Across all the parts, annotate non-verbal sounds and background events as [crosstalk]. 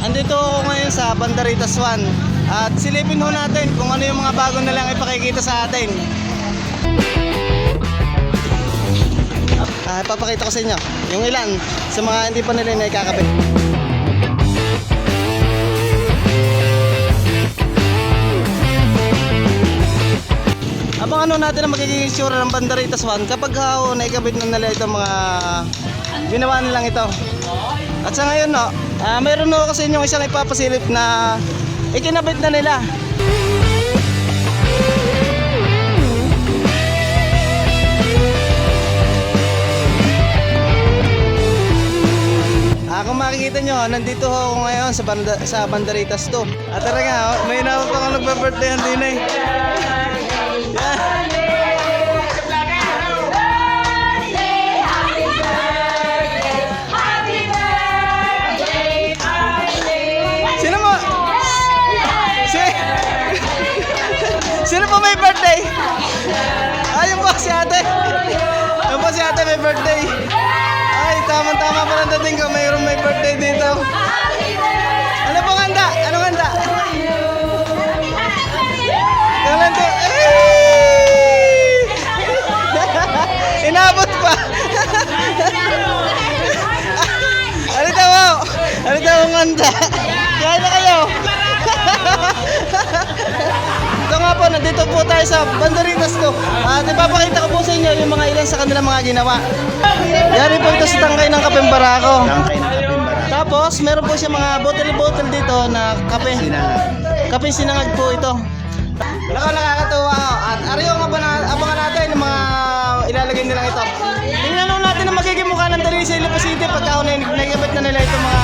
andito ako ngayon sa Bandaritas 1 at silipin ho natin kung ano yung mga bago nilang ipakikita sa atin. Ah, papakita ko sa inyo yung ilan sa mga hindi pa nila naikakabit. Abang ano natin ang magiging itsura ng Bandaritas 1 kapag hao naikabit na nila itong mga ginawa nilang ito. At sa ngayon no, ah, meron no kasi inyong isang ipapasilip na ikinabit na nila. Ah, kung makikita nyo, nandito ho ako ngayon sa, banda, sa Bandaritas 2. At talaga, oh, may akong nagpa-birthday ang din may birthday? Ayun po si ate. Ayun po si ate may birthday. Ay, tama-tama pa lang dating ko. Mayroong may birthday dito. Ano pong handa? Anong handa? Handa? Ay! [laughs] Inabot pa. Ano daw? Ano daw ang handa? Kaya na kayo. [laughs] Nga po, nandito po tayo sa Bandaritas ko. At ipapakita ko po sa inyo yung mga ilan sa kanilang mga ginawa. Yari po ito sa tangkay ng kapeng barako. Tangkay ng kapimbara. Tapos, meron po siya mga bottle-bottle dito na kape. Kape sinangag po ito. Naka nakakatuwa. At ariyo nga ba na, abangan natin yung mga ilalagay nilang ito. Tingnan lang natin ang magiging mukha ng Dali sa Ilipa City pagka ako na nila itong mga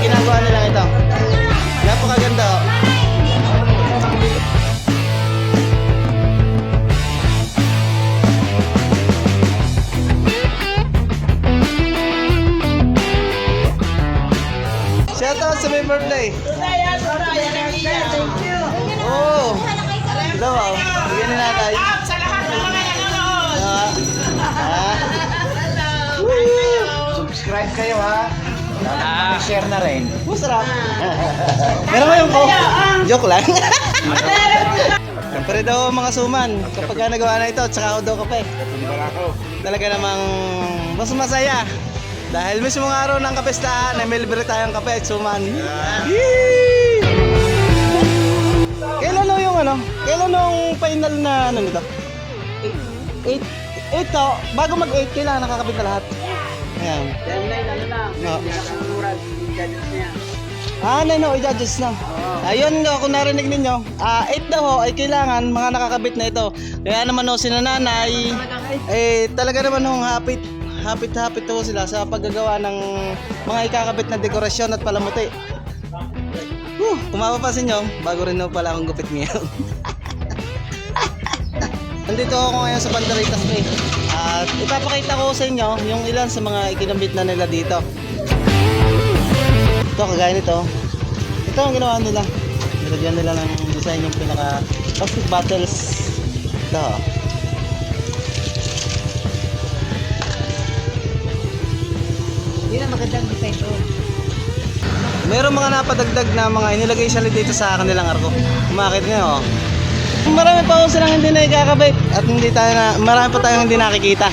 ginagawa nila ito. Napakaganda. oh. Shout out sa may birthday. Oh. Hello, oh. Bigyan na natin. Ah. Ah. Subscribe kayo ha. Ah. Share na rin. Masarap. Meron ngayon ko. Joke lang. Siyempre daw mga suman, kapag ka nagawa na ito, tsaka ako daw kape. Talaga namang mas masaya. Dahil mismo ng araw ng kapestahan, ay may libre tayong kape at suman. Yee! Kailan no yung ano? Kailan nung final na ano nito? 8. 8 to, bago mag-8, kailangan nakakabit na lahat. Ayan. No. Ah, no, no, i-judges na. Ayun nga, kung narinig ninyo, ah, 8 daw ho, ay kailangan mga nakakabit na ito. Kaya naman ho, sina nanay, eh, talaga naman ho, hapit, hapit, hapit ho sila sa paggagawa ng mga ikakabit na dekorasyon at palamuti. Whew, kung mapapansin nyo, bago rin ho pala akong gupit ngayon. [laughs] Nandito ako ngayon sa Bandaritas Bay. At ipapakita ko sa inyo yung ilan sa mga ikinabit na nila dito. Ito, kagaya nito. Ito ang ginawa nila. Nilagyan nila ng design yung pinaka plastic bottles. Ito. Yun ang magandang design to. Meron mga napadagdag na mga inilagay siya dito sa kanilang arko. Kumakit nyo, oh. Marami pa po silang hindi na ikakabit at hindi tayo na, marami pa tayong hindi nakikita.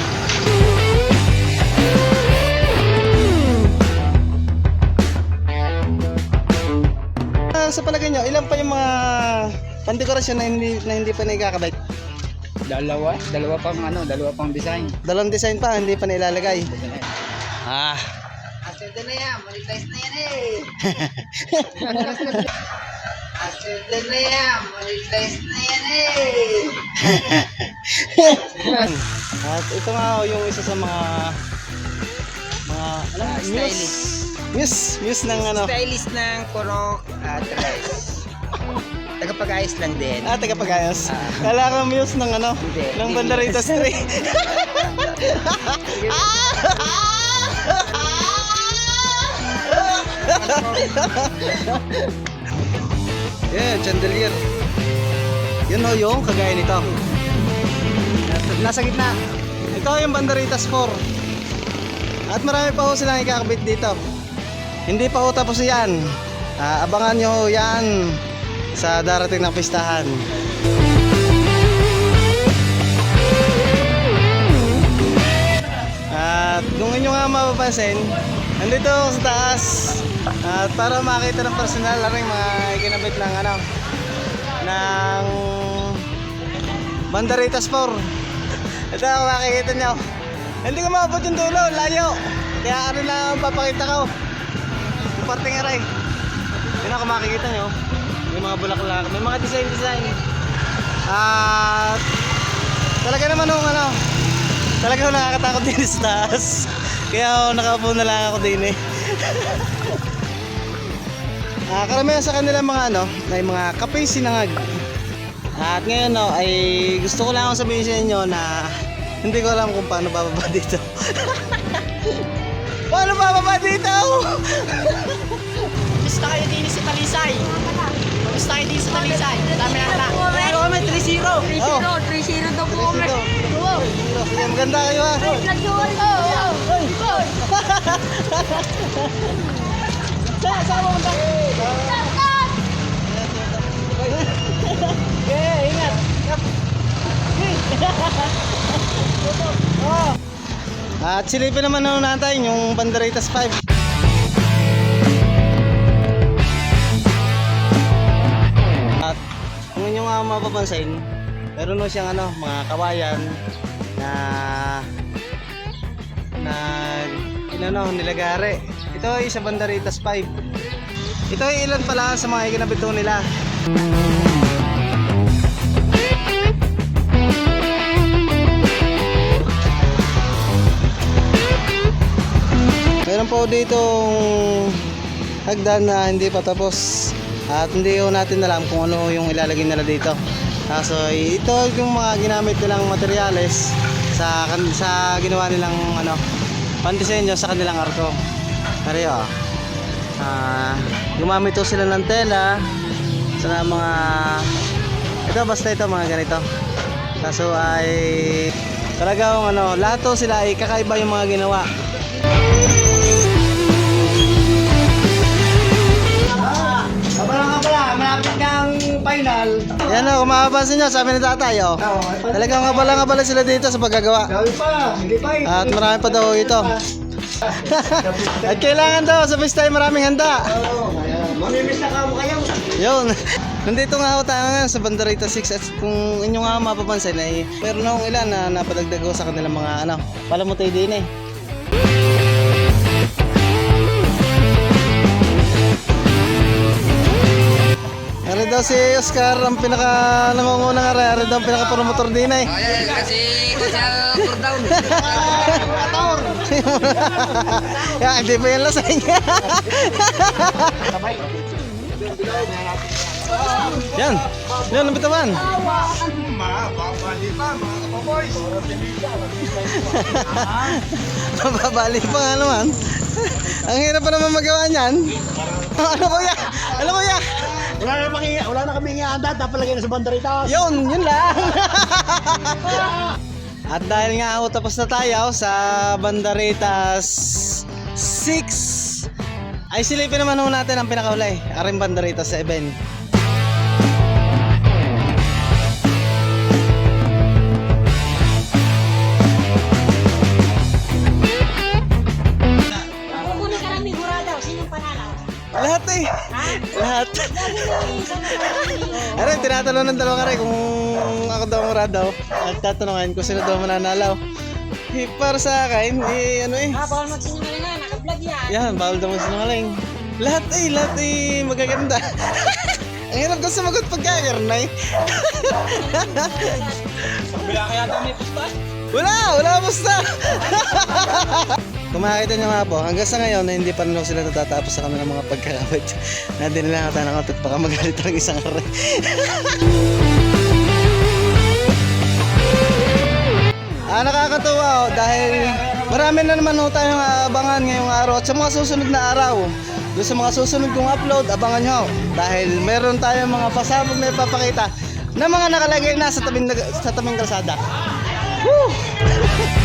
Ah, sa palagay nyo, ilan pa yung mga pandekorasyon na hindi, na hindi pa na ikakabit? Dalawa. Dalawa pang ano, dalawa pang design. Dalawang design pa, hindi pa nailalagay. Ah, Aswerte na yan, monetize na yan eh. [laughs] Aswerte na yan, monetize na yan eh. At ito nga oh, yung isa sa mga mga ano, Ah, muse. stylist. Muse, muse ng ano. Stylist ng Korok at Rice. Tagapag-ayos lang din. Ah, tagapagayos. Kala ko muse ng ano, Hindi. ng Bandarita Street. [laughs] [laughs] [laughs] Yan, chandelier. Yun ho yung kagaya nito. Nasa, gitna. Ito yung Bandaritas 4. At marami pa ho silang ikakabit dito. hindi pa ho tapos yan. Ah, abangan nyo ho yan sa darating na pistahan. At kung inyo nga mapapansin, nandito sa taas. At para makita ng personal na rin mga ikinabit ng ano, ng Bandaritas 4. [laughs] Ito makikita nyo. Hindi ko maabot yung dulo, layo. Kaya ano lang ang papakita ko. Yung parting aray. Yun ako makikita nyo. May mga bulaklak, may mga design-design. At talaga naman nung ano, talaga ako nakakatakot [laughs] din sa taas. Kaya ako nakaupo na lang ako din eh. [laughs] Ah, karamihan sa kanila mga ano, ay mga kape sinangag. At ngayon no, ay gusto ko lang akong sabihin sa inyo na hindi ko alam kung paano bababa dito. [laughs] paano bababa dito? Gusto kayo din sa Talisay. Gusto kayo din sa Talisay. Dami na na. Pero kami 3-0. Oh. 3-0 daw po kami. Sige, maganda kayo ha. Nag-dual ko. Okay, ingat. oh. At silipin naman na natin yung Banderitas 5. At kung inyo nga mapapansin, meron no siyang ano, mga kawayan na na inano nilagare. Ito ay sa Banderitas 5. Ito ay ilan pala sa mga ikinabito nila. Meron po dito hagdan na hindi pa tapos at hindi ko natin alam kung ano yung ilalagay nila dito. Kaso ito yung mga ginamit nilang materyales sa sa ginawa nilang ano pandisenyo sa kanilang arko. Kaya oh. Ah, gumamit to sila ng tela sa mga ito basta ito mga ganito. Kaso ay talagang ano, lahat to sila ay kakaiba yung mga ginawa. Final. Yan o, kung mapapansin nyo, sabi ni tatay o. Talagang abala nga pala sila dito sa paggagawa. Sabi pa, hindi pa eh. At marami pa daw ito. [laughs] At kailangan daw sa fest time maraming handa. Mamimiss na kamo kayo. Yun. [laughs] Nandito nga ako tayo ngayon sa Bandarita 6 at kung inyo nga mapapansin ay meron akong ilan na napadagdag ko sa kanilang mga ano, palamutay din eh. Si Oscar ang pinaka nangungunang ari, ari daw pinaka promotor din eh. Ayan, kasi ko siya cooldown. [laughs] ya, hindi pa yan lasing. [laughs] yan. Yan, ang [laughs] bitawan. Mababali pa nga naman. ang hirap pa naman magawa niyan. ano kuya? Ano kuya? Wala na kami, wala na kami handa, tapalagay na sa bandarita. Yun, yun lang. [laughs] At dahil nga ako tapos na tayo sa Bandaritas 6 ay silipin naman ho natin ang pinakaulay, aring Bandaritas 7. Lahat eh. Lahat. Ano, tinatanong ng dalawa kare kung ako daw mura daw. At tatanungin kung sino daw mananalaw. Eh, para sa akin, eh, ano eh. Ah, bawal magsinungaling na. Naka-vlog yan. Yan, bawal daw sinungaling. Lahat eh, lahat eh, magaganda. Ang hirap ko sumagot pagkakernay. Bila kaya may pusta? Wala, wala basta. Kung makikita nyo nga po, hanggang sa ngayon na hindi pa rin sila natatapos sa kanilang mga pagkakabit. [laughs] Na hindi nila natanong at baka magalit ang isang aray. [laughs] ah, nakakatuwa oh, dahil marami na naman ho tayong abangan ngayong araw at sa mga susunod na araw. Doon sa mga susunod kong upload, abangan nyo dahil meron tayong mga pasabog na ipapakita na mga nakalagay na sa tabing, sa tabing kalsada. Woo! [laughs]